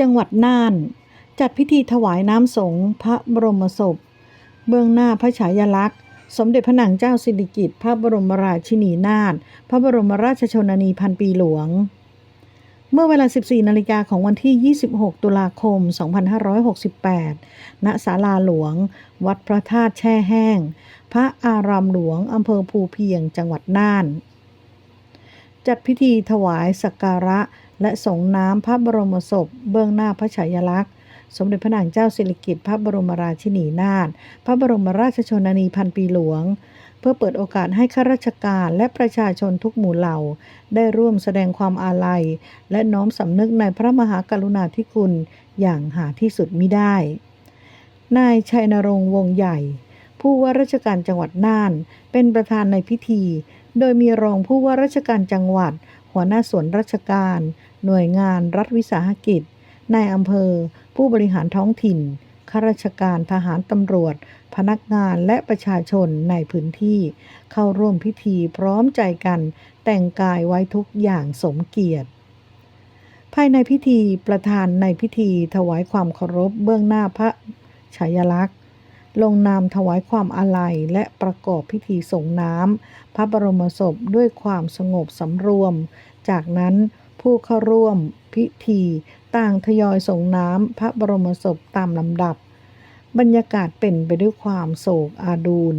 จังหวัดน่าน จัดพิธีถวายน้ำสงฆ์พระบรมศพ เบื้องหน้าพระฉายาลักษณ์ สมเด็จพระนางเจ้าสิริกิติ์พระบรมราชินีนาถพระบรมราชชนนีพันปีหลวง เมื่อเวลา 14 นาฬิกาของวันที่ 26 ตุลาคม 2568 ณ ศาลาหลวง วัดพระธาตุแช่แห้ง พระอารามหลวงอำเภอภูเพียง จังหวัดน่าน จัดพิธีถวายสักการะ และส่งน้ำพระบรมศพ เบื้องหน้าพระฉายาลักษณ์ สมเด็จพระนางเจ้าสิริกิติ์พระบรมราชินีนาถพระบรมราชชนนีพันปีหลวง เพื่อเปิดโอกาสให้ข้าราชการและประชาชนทุกหมู่เหล่า ได้ร่วมแสดงความอาลัย และน้อมสำนึกในพระมหากรุณาธิคุณอย่างหาที่สุดมิได้ นายชัยนรงค์วงใหญ่ผู้ว่าราชการจังหวัดน่าน เป็นประธานในพิธี โดยมีรองผู้ว่าราชการจังหวัด หัวหน้าส่วนราชการ หน่วยงานรัฐวิสาหกิจ นายอำเภอ ผู้บริหารท้องถิ่น ข้าราชการทหารตำรวจ พนักงานและประชาชนในพื้นที่ เข้าร่วมพิธีพร้อมใจกัน แต่งกายไว้ทุกอย่างสมเกียรติภายในพิธีประธานในพิธีถวายความเคารพเบื้องหน้าพระฉายลักษณ์ ลงนามถวายความอาลัยและประกอบพิธีส่งน้ำพระบรมศพด้วยความสงบสำรวม จากนั้นผู้เข้าร่วมพิธีต่างทยอยส่งน้ำพระบรมศพตามลำดับ บรรยากาศเป็นไปด้วยความโศกอาดูล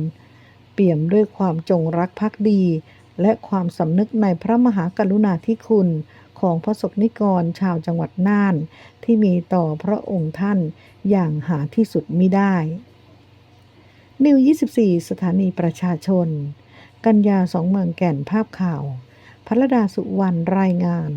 เปี่ยมด้วยความจงรักภักดี และความสำนึกในพระมหากรุณาธิคุณของพระสกนิกรชาวจังหวัดน่าน ที่มีต่อพระองค์ท่านอย่างหาที่สุดมิได้ นิว 24 สถานีประชาชน กัญญาสองเมืองแก่นภาพข่าวพระดาสุวรรณรายงาน